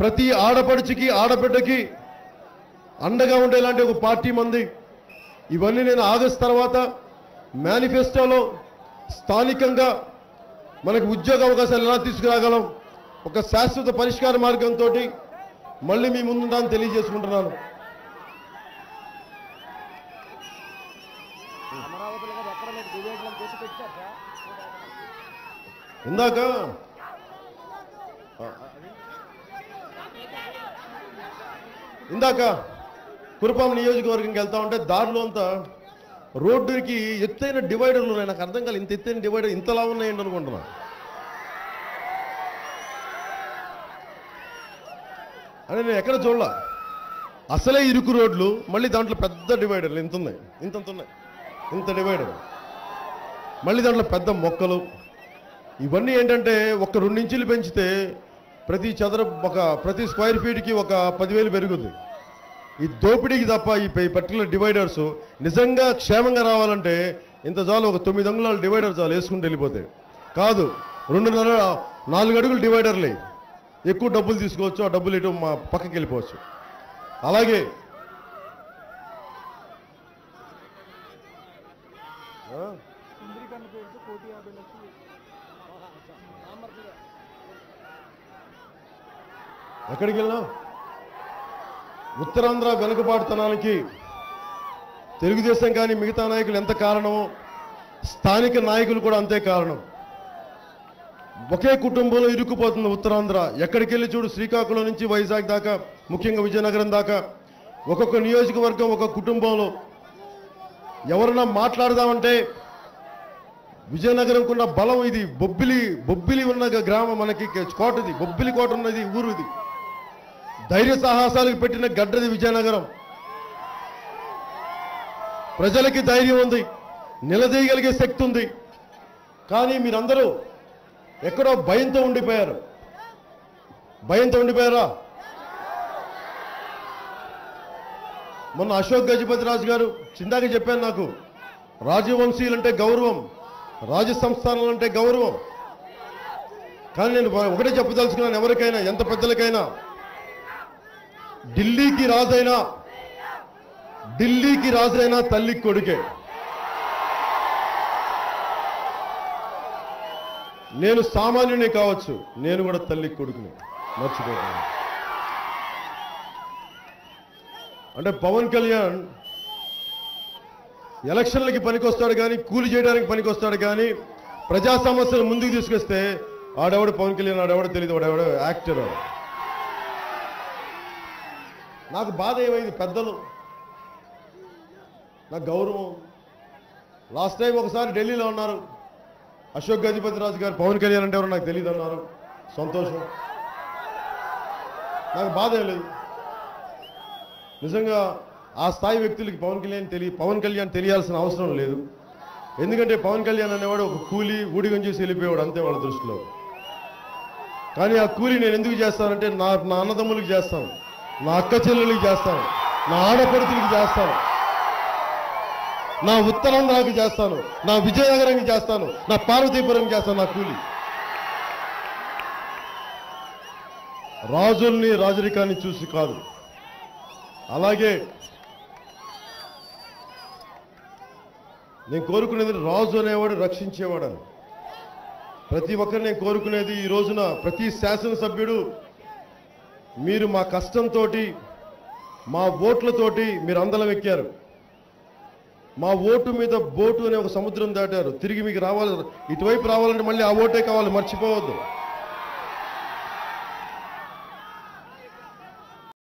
ప్రతి ఆడపడుచుకి ఆడబిడ్డకి అండగా ఉండేలాంటి ఒక పార్టీ మంది. ఇవన్నీ నేను ఆగస్ట్ తర్వాత మేనిఫెస్టోలో స్థానికంగా మనకు ఉద్యోగ అవకాశాలు ఎలా తీసుకురాగలం ఒక శాశ్వత పరిష్కార మార్గంతో మళ్ళీ మీ ముందుంటానని తెలియజేసుకుంటున్నాను. ఇందాక కదా ఎక్కడ మీకు డిబేట్లను చేసి పెట్టారు సార్ ఇందాక ఇందాక కురుపాం నియోజకవర్గంకి వెళ్తా ఉంటే దారిలో అంతా రోడ్డుకి ఎత్తైన డివైడర్లు ఉన్నాయి. నాకు అర్థం కాలేదు. ఇంత ఎత్తైన డివైడర్ ఇంతలా ఉన్నాయండి అనుకుంటున్నా? అని నేను ఎక్కడ చూడలా? అసలే ఇరుకు రోడ్లు మళ్ళీ దాంట్లో పెద్ద డివైడర్లు. ఇంత ఉన్నాయి. ఇంతంత ఇంత ఉన్నాయి. ఇంత డివైడర్. మళ్ళీ దాంట్లో పెద్ద మొక్కలు. ఇవన్నీ ఏంటంటే ఒక రెండు ఇంచులు పెంచితే ప్రతి చదర ఒక ప్రతి స్క్వేర్ ఫీట్కి ఒక పదివేలు పెరుగుద్ది. ఈ దోపిడీకి తప్ప ఈ పర్టికులర్ డివైడర్స్ నిజంగా క్షేమంగా రావాలంటే ఇంత చాలు ఒక తొమ్మిది అంగుళాలు డివైడర్ చాలు వేసుకుంటూ వెళ్ళిపోతాయి కాదు రెండున్నర నాలుగు అడుగులు డివైడర్లే ఎక్కువ డబ్బులు తీసుకోవచ్చు ఆ డబ్బులు ఇటు మా పక్కకి వెళ్ళిపోవచ్చు. అలాగే పేరుతో కోటి యాభై లక్షలు. ఎక్కడికి వెళ్ళినా ఉత్తరాంధ్ర వెనుకబాటుతనానికి తెలుగుదేశం కానీ మిగతా నాయకులు ఎంత కారణమో స్థానిక నాయకులు కూడా అంతే కారణం. ఒకే కుటుంబంలో ఇరుక్కుపోతుంది ఉత్తరాంధ్ర ఎక్కడికి వెళ్ళి చూడు? శ్రీకాకుళం నుంచి వైజాగ్ దాకా ముఖ్యంగా విజయనగరం దాకా. ఒక్కొక్క నియోజకవర్గం ఒక కుటుంబంలో ఎవరన్నా మాట్లాడదామంటే విజయనగరంకున్న ఉన్న బలం ఇది. బొబ్బిలి బొబ్బిలి ఉన్న గ్రామం మనకి కోట ఇది బొబ్బిలి కోట ఉన్నది ఊరు ఇది ధైర్య సాహసాలకు పెట్టిన గడ్డది విజయనగరం. ప్రజలకి ధైర్యం ఉంది నిలదీయగలిగే శక్తి ఉంది. కానీ మీరందరూ ఎక్కడో భయంతో ఉండిపోయారు. భయంతో ఉండిపోయారా? మొన్న అశోక్ గజపతి రాజు గారు చిందాక చెప్పాను నాకు రాజవంశీయులంటే గౌరవం రాజ సంస్థానాలంటే గౌరవం. కానీ నేను ఒకటే చెప్పదలుచుకున్నాను ఎవరికైనా ఎంత పెద్దలకైనా ఢిల్లీకి రాజైనా ఢిల్లీకి రాజైనా తల్లి కొడుకే. నేను సామాన్యుని కావచ్చు నేను కూడా తల్లి కొడుకుని. మర్చిపోతాను అంటే పవన్ కళ్యాణ్ ఎలక్షన్లకి పనికొస్తాడు కానీ కూలి చేయడానికి పనికొస్తాడు కానీ ప్రజా సమస్యలు ముందుకు తీసుకొస్తే ఆడెవడు పవన్ కళ్యాణ్ ఆడెవడో తెలియదు వాడెవడో యాక్టర్ వాడు. నాకు బాధ ఏమైంది? పెద్దలు. నాకు గౌరవం. లాస్ట్ టైం ఒకసారి ఢిల్లీలో ఉన్నారు. అశోక్ గజపతి రాజు గారు పవన్ కళ్యాణ్ అంటే ఎవరో నాకు తెలియదు అన్నారు. సంతోషం. నాకు బాధ ఏం లేదు. నిజంగా ఆ స్థాయి వ్యక్తులకి పవన్ కళ్యాణ్ తెలియ పవన్ కళ్యాణ్ తెలియాల్సిన అవసరం లేదు. ఎందుకంటే పవన్ కళ్యాణ్ అనేవాడు ఒక కూలి ఊడిగం చేసి వెళ్ళిపోయాడు అంతే వాళ్ళ దృష్టిలో. కానీ ఆ కూలి నేను ఎందుకు చేస్తానంటే నా నా అన్నదమ్ములకు చేస్తాను. నా అక్క చెల్లెలకి చేస్తాను. నా ఆడపడుతులకి చేస్తాను. నా ఉత్తరాంధ్రాకి చేస్తాను. నా విజయనగరానికి చేస్తాను. నా పార్వతీపురంకి చేస్తాను నా కూలి. రాజుల్ని రాజరికాన్ని చూసి కాదు. అలాగే నేను కోరుకునేది రాజు అనేవాడు రక్షించేవాడని. ప్రతి ఒక్కరు నేను కోరుకునేది ఈ రోజున ప్రతి శాసనసభ్యుడు మీరు మా కష్టంతో మా ఓట్లతోటి మీరు అందలం ఎక్కారు. మా ఓటు మీద బోటు అనే ఒక సముద్రం దాటారు. తిరిగి మీకు రావాలి ఇటువైపు రావాలంటే మళ్ళీ ఆ ఓటే కావాలి మర్చిపోవద్దు.